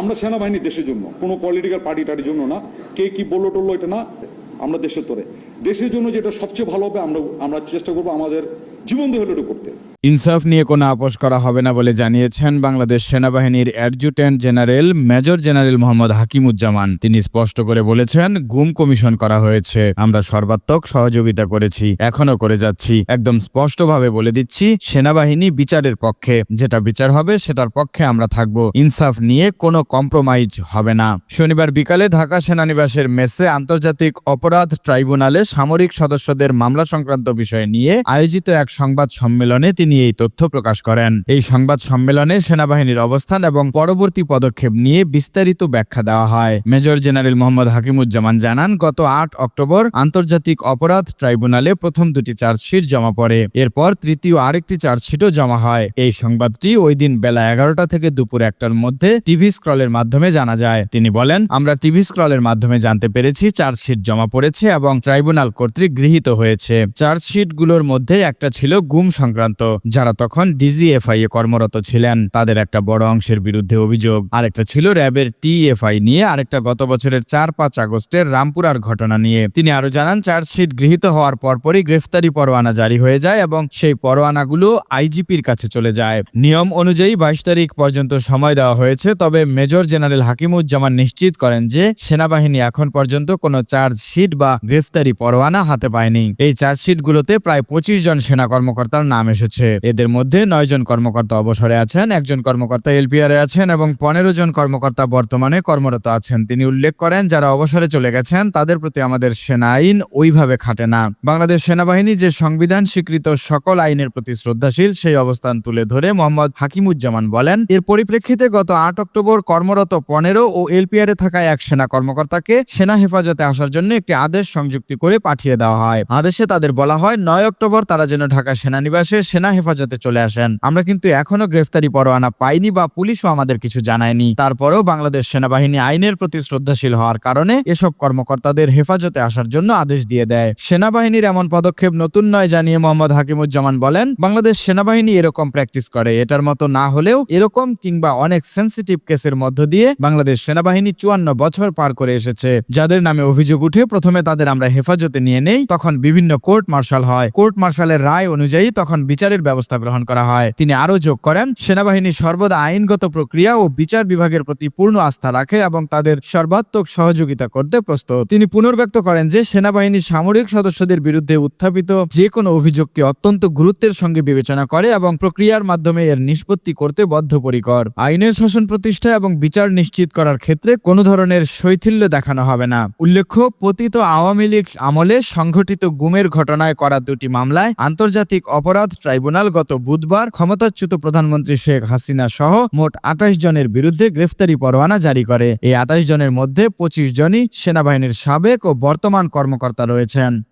আমরা সেনাবাহিনী দেশের জন্য, কোনো পলিটিক্যাল পার্টি টার্টির জন্য না। কে কি বলল টললো এটা না, আমরা দেশের তোরে। দেশের জন্য যেটা সবচেয়ে ভালো হবে, আমরা আমরা চেষ্টা করব আমাদের জীবন দিয়ে হলে করতে। ইনসাফ নিয়ে কোনো আপোষ করা হবে না বলে জানিয়েছেন বাংলাদেশ সেনাবাহিনীর adjutant general major general Mohammad Hakimuzzaman. তিনি স্পষ্ট করে বলেছেন, গুম কমিশন করা হয়েছে। আমরা সর্বাত্মক সহযোগিতা করেছি এখনও করে যাচ্ছি। একদম স্পষ্টভাবে বলে দিচ্ছি, সেনাবাহিনী বিচারের পক্ষে। যেটা বিচার হবে, সেটার পক্ষে আমরা থাকব। ইনসাফ নিয়ে কোনো কম্প্রোমাইজ হবে না। শনিবার বিকালে ঢাকা সেনানিবাসের মেসে আন্তর্জাতিক অপরাধ ট্রাইব্যুনালে সামরিক সদস্যদের মামলা সংক্রান্ত বিষয় নিয়ে আয়োজিত এক সংবাদ সম্মেলনে তিনি এই তথ্য প্রকাশ করেন। এই সংবাদ সম্মেলনে সেনাবাহিনীর অবস্থান এবং পরবর্তী পদক্ষেপ নিয়ে বিস্তারিত ব্যাখ্যা দেওয়া হয়। মেজর জেনারেল মোহাম্মদ হাকিমুজ্জামান জানান, গত আট অক্টোবর আন্তর্জাতিক অপরাধ ট্রাইব্যুনালে প্রথম দুটি চার্জশিট জমা পড়ে, এরপর তৃতীয় আরেকটি চার্জশিটও জমা হয়। এই সংবাদটি ওই দিন বেলা এগারোটা থেকে দুপুর একটার মধ্যে টিভি স্ক্রলের মাধ্যমে জানা যায়। তিনি বলেন, আমরা টিভি স্ক্রলের মাধ্যমে জানতে পেরেছি চার্জশিট জমা পড়েছে এবং ট্রাইব্যুনাল কর্তৃক গৃহীত হয়েছে। চার্জশিটগুলোর মধ্যে একটা ছিল গুম সংক্রান্ত। যারা তখন ডিজিএফআই এ কর্মরত ছিলেন, তাদের একটা বড় অংশের বিরুদ্ধে অভিযোগ। আরেকটা ছিল র্যাবের টিএফআই নিয়ে, আরেকটা গত বছরের চার পাঁচ আগস্টের রামপুরার ঘটনা নিয়ে। তিনি আরও জানান, চার্জশিট গৃহীত হওয়ার পরপরই গ্রেফতারি পরোয়ানা জারি হয়ে যায় এবং সেই পরোয়ানাগুলো আইজিপির কাছে চলে যায়। নিয়ম অনুযায়ী বাইশ তারিখ পর্যন্ত সময় দেওয়া হয়েছে, তবে মেজর জেনারেল হাকিমুজ্জামান নিশ্চিত করেন যে সেনাবাহিনী এখন পর্যন্ত কোনো চার্জশিট বা গ্রেফতারি পরোয়ানা হাতে পায়নি। এই চার্জশিটগুলোতে প্রায় পঁচিশ জন সেনা কর্মকর্তার নাম এসেছে। এদের মধ্যে নয় জন কর্মকর্তা অবসরে আছেন, একজন কর্মকর্তা এলপিআর আছেন এবং পনেরো জন কর্মকর্তা বর্তমানে কর্মরত আছেন। তিনি উল্লেখ করেন, যারা অবসরে চলে গেছেন, তাদের প্রতি আমাদের সেনা আইন ওইভাবে খাটে না। বাংলাদেশ সেনাবাহিনী যে সংবিধান স্বীকৃত সকল আইনের প্রতি শ্রদ্ধাশীল, সেই অবস্থান তুলে ধরে মোহাম্মদ হাকিমুজ্জামান বলেন, এর পরিপ্রেক্ষিতে গত আট অক্টোবর কর্মরত পনেরো ও এলপিআর থাকা এক সেনা কর্মকর্তাকে সেনা হেফাজতে আসার জন্য একটি আদেশ সংযুক্তি করে পাঠিয়ে দেওয়া হয়। আদেশে তাদের বলা হয়, নয় অক্টোবর তারা যেন ঢাকা সেনানিবাসে সেনা হেফাজতে চলে আসেন। আমরা কিন্তু এখনও গ্রেফতারি পরোয়ানা পাইনি বা পুলিশও আমাদের কিছু জানায়নি। তারপরেও বাংলাদেশ সেনাবাহিনী আইনের প্রতি শ্রদ্ধাশীল হওয়ার কারণে এসব কর্মকর্তাদের হেফাজতে আসার জন্য আদেশ দিয়ে দেয়। সেনাবাহিনীর এমন পদক্ষেপ নতুন নয় জানিয়ে মোহাম্মদ হাকিমুজ্জামান বলেন, বাংলাদেশ সেনাবাহিনী এরকম প্র্যাকটিস করে। এটার মতো না হলেও এরকম কিংবা অনেক সেন্সিটিভ কেসের মধ্য দিয়ে বাংলাদেশ সেনাবাহিনী চুয়ান্ন বছর পার করে এসেছে। যাদের নামে অভিযোগ উঠে প্রথমে তাদের আমরা হেফাজতে নিয়ে নেই, তখন বিভিন্ন কোর্ট মার্শাল হয়। কোর্ট মার্শালের রায় অনুযায়ী তখন বিচারের ব্যবস্থা গ্রহণ করা হয়। তিনি আরও যোগ করেন, সেনাবাহিনী সর্বদা আইনগত প্রক্রিয়া ও বিচার বিভাগের প্রতি পূর্ণ আস্থা রাখে এবং তাদের সর্বাত্মক সহযোগিতা করতে প্রস্তুত। তিনি পুনর্ব্যক্ত করেন যে, সেনাবাহিনী সামরিক সদস্যদের বিরুদ্ধে উত্থাপিত যে কোনো অভিযোগকে অত্যন্ত গুরুত্বের সঙ্গে বিবেচনা করে এবং প্রক্রিয়ার মাধ্যমে এর নিষ্পত্তি করতে বদ্ধপরিকর। আইনের শাসন প্রতিষ্ঠা এবং বিচার নিশ্চিত করার ক্ষেত্রে কোনো ধরনের শৈথিল্য দেখানো হবে না। উল্লেখ্য, পতিত আওয়ামী লীগ আমলে সংঘটিত গুমের ঘটনায় করা দুটি মামলায় আন্তর্জাতিক অপরাধ ট্রাইব্যুনাল গত বুধবার ক্ষমতাচ্যুত প্রধানমন্ত্রী শেখ হাসিনা সহ মোট আঠাশ জনের বিরুদ্ধে গ্রেফতারি পরোয়ানা জারি করে। এই আঠাশ জনের মধ্যে পঁচিশ জনই সেনাবাহিনীর সাবেক ও বর্তমান কর্মকর্তা রয়েছেন।